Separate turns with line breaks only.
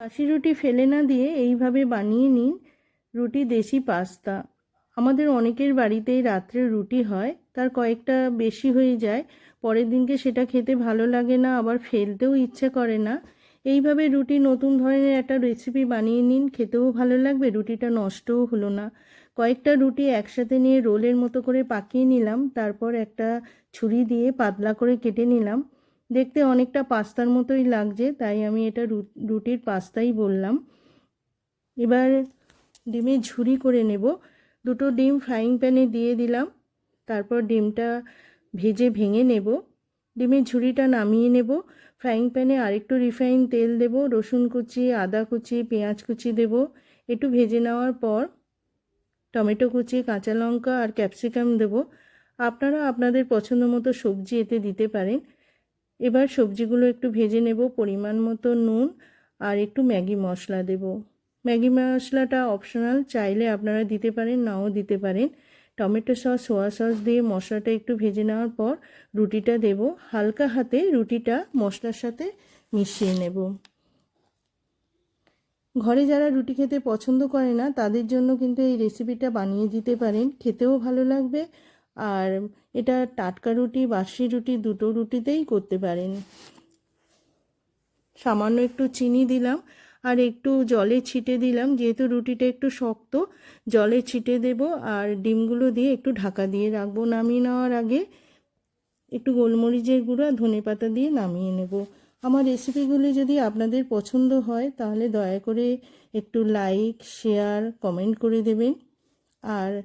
বাসি রুটি ফেলে না দিয়ে এইভাবে বানিয়ে নিন। রুটি দেশি পাস্তা। আমাদের অনেকের বাড়িতেই রাত্রে রুটি হয়, তার কয়েকটা বেশি হয়ে যায়। পরের দিনকে সেটা খেতে ভালো লাগে না, আবার ফেলতেও ইচ্ছে করে না। এইভাবে রুটি নতুন ধরনের একটা রেসিপি বানিয়ে নিন, খেতেও ভালো লাগবে, রুটিটা নষ্টও হলো না। কয়েকটা রুটি একসাথে নিয়ে রোলের মতো করে পাকিয়ে নিলাম, তারপর একটা ছুরি দিয়ে পাতলা করে কেটে নিলাম। দেখতে অনেকটা পাস্তার মতোই লাগছে, তাই আমি এটা রুটির পাস্তাই বললাম। এবার ডিমের ঝুরি করে নেব। দুটো ডিম ফ্রাইং প্যানে দিয়ে দিলাম, তারপর ডিমটা ভেজে ভেঙে নেব। ডিমের ঝুড়িটা নামিয়ে নেব। ফ্রাইং প্যানে আরেকটু রিফাইন তেল দেব, রসুন কুচি, আদা কুচি, পেঁয়াজ কুচি দেব। একটু ভেজে নেওয়ার পর টমেটো কুচি, কাঁচা লঙ্কা আর ক্যাপসিকাম দেব। আপনারা আপনাদের পছন্দ মতো সবজি এতে দিতে পারেন। এবার সবজিগুলো একটু ভেজে নেব, পরিমাণ মতো নুন আর একটু ম্যাগি মশলা দেব। ম্যাগি মশলাটা অপশনাল, চাইলে আপনারা দিতে পারেন, নাও দিতে পারেন। টমেটো সস, সোয়া সস দিয়ে মশলাটা একটু ভেজে নেওয়ার পর রুটিটা দেব। হালকা হাতে রুটিটা মশলার সাথে মিশিয়ে নেব। ঘরে যারা রুটি খেতে পছন্দ করে না, তাদের জন্য কিন্তু এই রেসিপিটা বানিয়ে দিতে পারেন। খেতেও ভালো লাগবে আর এটা টাটকা রুটি, বাসি রুটি দুটো রুটিতেই করতে পারেন। সামান্য একটু চিনি দিলাম আর একটু জলে ছিটে দিলাম, যেহেতু রুটিটা একটু শক্ত, জলে ছিটে দেব আর ডিমগুলো দিয়ে একটু ঢাকা দিয়ে রাখব নামিয়ে নেওয়ার আগে। একটু গোলমরিচের গুঁড়া ধনে পাতা দিয়ে নামিয়ে নেব। আমার রেসিপিগুলি যদি আপনাদের পছন্দ হয়, তাহলে দয়া করে একটু লাইক, শেয়ার, কমেন্ট করে দেবেন। আর